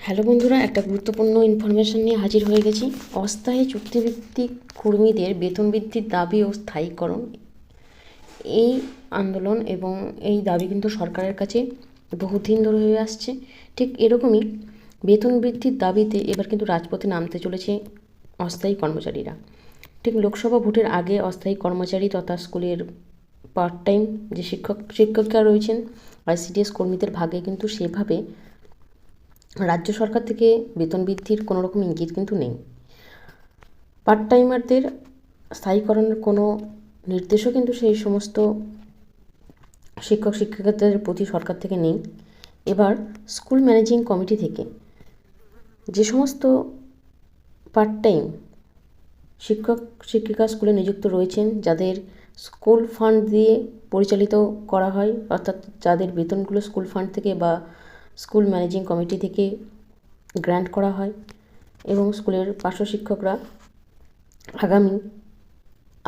Hello বন্ধুরা, একটা গুরুত্বপূর্ণ ইনফরমেশন নিয়ে হাজির হয়ে গেছি। অস্থায়ী চুক্তিভিত্তিক কর্মীদের বেতন বৃদ্ধির দাবি ও স্থায়ীকরণ। এই আন্দোলন এবং এই দাবি কিন্তু সরকারের কাছে বহুদিন ধরে হয়ে আসছে। ঠিক এরকমই বেতন বৃদ্ধির দাবিতে এবার কিন্তু রাজপথে নামতে চলেছে অস্থায়ী কর্মচারীরা। ঠিক লোকসভা ভোটের আগে অস্থায়ী কর্মচারী তথা স্কুলের পার্ট টাইম যে শিক্ষক শিক্ষকরা রয়েছেন আইসিডিএস কর্মীদের ভাগে কিন্তু সেভাবে রাজ্য সরকার থেকে বেতন বৃদ্ধির কোনো রকম ইঙ্গিত কিন্তু নেই। পার্ট টাইমারদের স্থায়ীকরণের কোনো নির্দেশও কিন্তু সেই সমস্ত শিক্ষক শিক্ষিকাদের প্রতি সরকার থেকে নেই। এবার স্কুল ম্যানেজিং কমিটি থেকে যে সমস্ত পার্ট টাইম শিক্ষক শিক্ষিকা স্কুলে নিযুক্ত রয়েছেন, যাদের স্কুল ফান্ড দিয়ে পরিচালিত করা হয়, অর্থাৎ যাদের বেতনগুলো স্কুল ফান্ড থেকে বা স্কুল ম্যানেজিং কমিটি থেকে গ্র্যান্ট করা হয় এবং স্কুলের পার্শ্ব শিক্ষকরা আগামী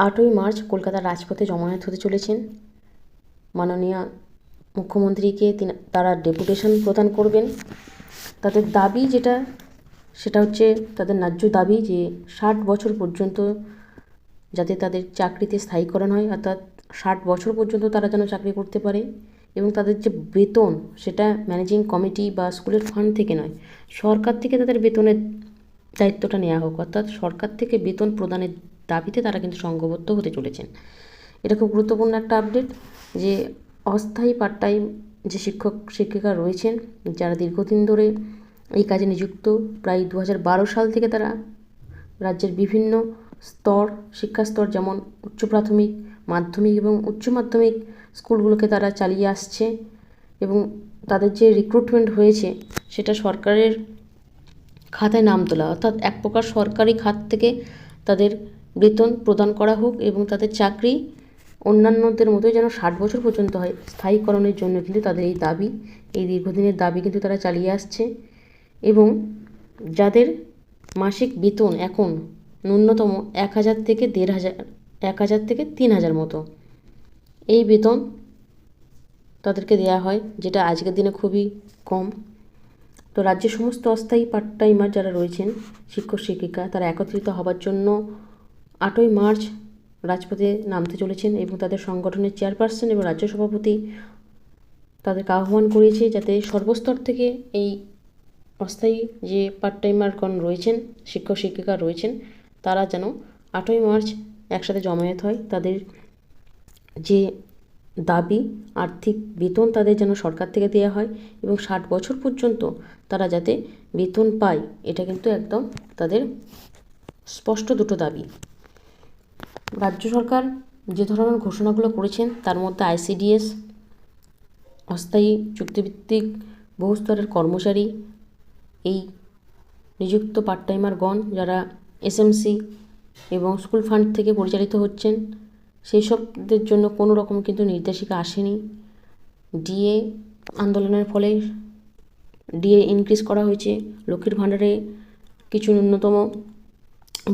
আটই মার্চ কলকাতার রাজপথে জমায়েত হতে চলেছেন। মাননীয় মুখ্যমন্ত্রীকে তারা ডেপুটেশন প্রদান করবেন। তাদের দাবি যেটা, সেটা হচ্ছে তাদের ন্যায্য দাবি যে ষাট বছর পর্যন্ত যাতে তাদের চাকরিতে স্থায়ীকরণ হয়, অর্থাৎ ষাট বছর পর্যন্ত তারা যেন চাকরি করতে পারে। এবং তাদের যে বেতন, সেটা ম্যানেজিং কমিটি বা স্কুলের ফান্ড থেকে নয়, সরকার থেকে তাদের বেতনের দায়িত্বটা নেওয়া হোক। অর্থাৎ সরকার থেকে বেতন প্রদানের দাবিতে তারা কিন্তু সংঘবদ্ধ হতে চলেছেন। এটা খুব গুরুত্বপূর্ণ একটা আপডেট যে অস্থায়ী পার্ট টাইম যে শিক্ষক, শিক্ষিকা রয়েছেন, যারা দীর্ঘদিন ধরে এই কাজে নিযুক্ত, প্রায় দু হাজার বারো সাল থেকে তারা রাজ্যের বিভিন্ন স্তর শিক্ষা স্তর যেমন উচ্চ প্রাথমিক, মাধ্যমিক এবং উচ্চ মাধ্যমিক স্কুলগুলোকে তারা চালিয়ে আসছে এবং তাদের যে রিক্রুটমেন্ট হয়েছে, সেটা সরকারের খাতায় নাম তোলা। অর্থাৎ এক প্রকার সরকারি খাত থেকে তাদের বেতন প্রদান করা হোক এবং তাদের চাকরি অন্যান্যদের মতোই যেন ষাট বছর পর্যন্ত হয়, স্থায়ীকরণের জন্য কিন্তু তাদের এই দাবি, এই দীর্ঘদিনের দাবি কিন্তু তারা চালিয়ে আসছে। এবং যাদের মাসিক বেতন এখন ন্যূনতম এক হাজার থেকে দেড় হাজার, এক হাজার থেকে তিন হাজার মতো এই বেতন তাদেরকে দেওয়া হয়, যেটা আজকের দিনে খুবই কম। তো রাজ্যের সমস্ত অস্থায়ী পার্ট টাইমার যারা রয়েছেন, শিক্ষক, শিক্ষিকা, তারা একত্রিত হবার জন্য আটই মার্চ রাজপথে নামতে চলেছেন এবং তাদের সংগঠনের চেয়ারপারসন এবং রাজ্য সভাপতি তাদেরকে আহ্বান করেছে যাতে সর্বস্তর থেকে এই অস্থায়ী যে পার্ট টাইমারগণ রয়েছেন, শিক্ষক, শিক্ষিকা রয়েছেন, তারা যেন আটই মার্চ একসাথে জমায়েত হয়, তাদের যে দাবি, আর্থিক বেতন তাদের যেন সরকার থেকে দেওয়া হয় এবং ষাট বছর পর্যন্ত তারা যাতে বেতন পায়, এটা কিন্তু একদম তাদের স্পষ্ট দুটো দাবি। রাজ্য সরকার যে ধরনের ঘোষণাগুলো করেছেন, তার মধ্যে আইসিডিএস অস্থায়ী চুক্তিভিত্তিক বহু স্তরের কর্মচারী, এই নিযুক্ত পার্ট টাইমারগণ যারা এসএমসি এবং স্কুল ফান্ড থেকে পরিচালিত হচ্ছেন সবদের জন্য কোনো রকম কিন্তু নির্দেশিকা আসেনি। ডিএ আন্দোলনের ফলে ডিএ ইনক্রিজ করা হয়েছে, লক্ষ্মীর ভাণ্ডারে কিছু ন্যূনতম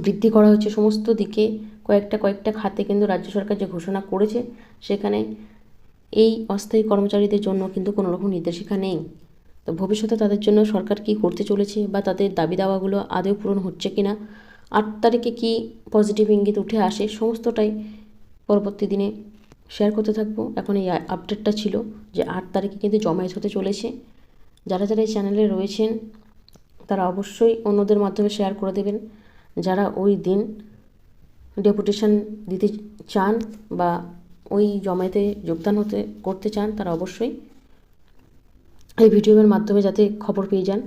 বৃদ্ধি করা হয়েছে। সমস্ত দিকে কয়েকটা কয়েকটা খাতে কিন্তু রাজ্য সরকার যে ঘোষণা করেছে, সেখানে এই অস্থায়ী কর্মচারীদের জন্য কিন্তু কোনো রকম নির্দেশিকা নেই। তো ভবিষ্যতে তাদের জন্য সরকার কী করতে চলেছে বা তাদের দাবি দাওয়াগুলো আদৌ পূরণ হচ্ছে কি না আট তারিখে কী পজিটিভ ইঙ্গিত উঠে আসে, সমস্তটাই পরবর্তী দিনে শেয়ার করতে থাকব। এখন এই আপডেটটা ছিল যে আট তারিখে কিন্তু জমায়েত হতে চলেছে। যারা যারা এই চ্যানেলে রয়েছেন, তারা অবশ্যই অন্যদের মাধ্যমে শেয়ার করে দেবেন। যারা ওই দিন ডেপুটেশন দিতে চান বা ওই জমায়েতে যোগদান হতে, করতে চান, তারা অবশ্যই এই ভিডিওর মাধ্যমে যাতে খবর পেয়ে যান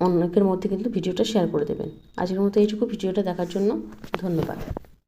অনেকের মধ্যে কিন্তু ভিডিওটা শেয়ার করে দেবেন। আজকের মতো এইটুকু। ভিডিওটা দেখার জন্য ধন্যবাদ।